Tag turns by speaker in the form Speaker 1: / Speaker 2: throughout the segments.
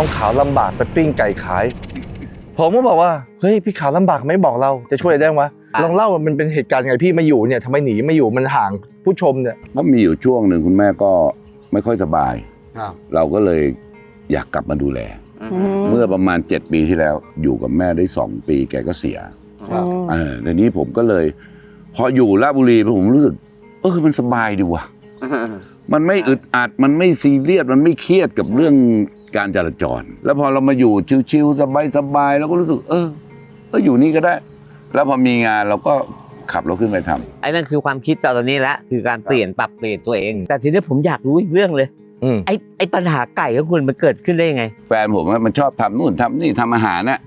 Speaker 1: ท้องขาวลำบากไปปิ้งไก่ขาย ผมก็บอกว่าเฮ้ยพี่ขาวลำบากไม่บอกเราจะช่วยได้ไหมลองเล่าว่ามันเป็นเหตุการณ์ยังไงพี่มาอยู่เนี่ยทำไมหนีไม่อยู่มันห่างผู้ชมเนี่ย
Speaker 2: ก็มีอยู่ช่วงหนึ่งคุณแม่ก็ไม่ค่อยสบาย
Speaker 3: ครับ
Speaker 2: เราก็เลยอยากกลับมาดูแล เมื่อประมาณ 7 ปีที่แล้ว อยู่กับแม่ได้ 2 ปีแกก็เสีย
Speaker 3: ครับ
Speaker 2: เออทีนี้ผมก็เลย พออยู่ราชบุรีผมรู้สึกเออมันสบายดีว่ะมันไม่อึดอัดมันไม่ซีเรียสมันไม่เครียดกับเรื่อง การจราจร แล้วพอเรามาอยู่ชิวๆสบายๆเราก็รู้สึก เออเอออยู่นี่ก็ได้ แล้วพอมีงานเราก็ขับรถขึ้นไปทำ
Speaker 4: ไอ้นั่นคือความคิดตอนนี้ละคือการเปลี่ยนปรับเปลี่ยนตัวเอง แต่ทีนี้ผมอยากรู้อีกเรื่องเลย
Speaker 1: อืม
Speaker 4: ไอ้ไอ้ปัญหาไก่ของคุณมันเกิดขึ้นได้ยังไง
Speaker 2: แฟนผมอะมันชอบทำนู่นทำนี่ทำอาหารน่ะ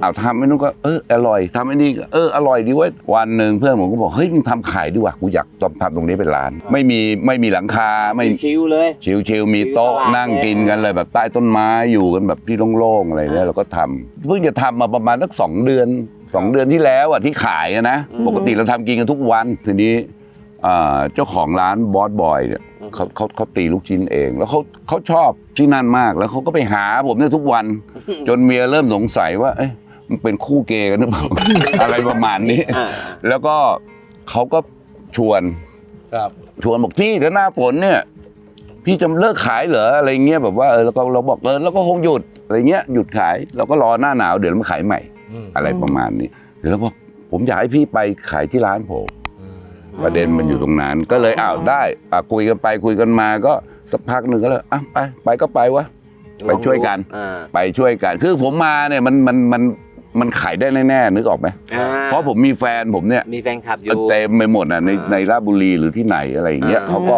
Speaker 2: เอาทำไอ้นู่นก็เอออร่อยทำไอ้นี่ก็เอออร่อยดีเว้ยวันหนึ่งเพื่อนผมก็บอกเฮ้ยมึงทำขายดีกว่ากูอยากทำตรงนี้เป็นร้าน ไม่มีไม่มีหลังคาไม่
Speaker 3: ชิวๆเลย
Speaker 2: ชิวชิวๆมีโต๊ะ
Speaker 3: ชิวๆ
Speaker 2: นั่งกินกันเลยแบบใต้ต้นไม้อยู่กันแบบที่โล่งๆอะไรเนี่ยเราก็ทำเพิ่งจะทำมาประมาณสักสองเดือนสองเดือนที่แล้วอะที่ขายอะนะปกติเราทำกินกันทุกวันทีนี้อ่าเจ้าของร้านบอสบอยเนี่ยเขาเขาเขาตีลูกชิ้นเอง แล้วเขาเขาชอบที่นั่นมากแล้วเขาก็ไปหาผมเนี่ยทุกวัน จนเมียเริ่มสงสัยว่า เอ๊ะ มันเป็นคู่เกย์กันหรือเปล่า อะไรประมาณนี้แล้วก็เขาก็ชวน
Speaker 3: ครับ
Speaker 2: ชวนบอกพี่ถ้าหน้าฝนเนี่ย พี่จะเลิกขายเหรออะไรเงี้ยแบบว่าเออแล้วก็เราบอกเออแล้วก็คงหยุดอะไรเงี้ยหยุดขายเราก็รอหน้าหนาวเดี๋ยวเรามาขายใหม่อะไรประมาณนี้เดี๋ยวเราบอกผมอยากให้พี่ไปขายที่ร้านผมประเด็นมันอยู่ตรงนั้น ก็เลยอ้าวได้อะคุยกันไปคุยกันมาก็สักพักหนึ่งก็เลยอะไปไปก็ไปวะ ไปช่วยกัน
Speaker 3: อ่า
Speaker 2: ไปช่วยกัน คือผมมาเนี่ยมันมันมัน มันขายได้แน่ๆนึกออกไหมเพราะผมมีแฟนผมเนี่ย
Speaker 3: มีแฟนคลับอยู่
Speaker 2: เต็มไปหมดอะใน
Speaker 3: อ่า
Speaker 2: ในราชบุรีหรือที่ไหนอะไรอย่างเงี้ย
Speaker 3: อ่า
Speaker 2: เขาก็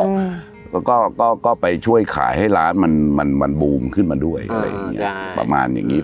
Speaker 2: ก็ก็ก็ก็ไปช่วยขายให้ร้านมันมันมันบูมขึ้นมาด้วยอะไรอย่างเงี้ย
Speaker 3: ได้
Speaker 2: ประมาณอย่างนี้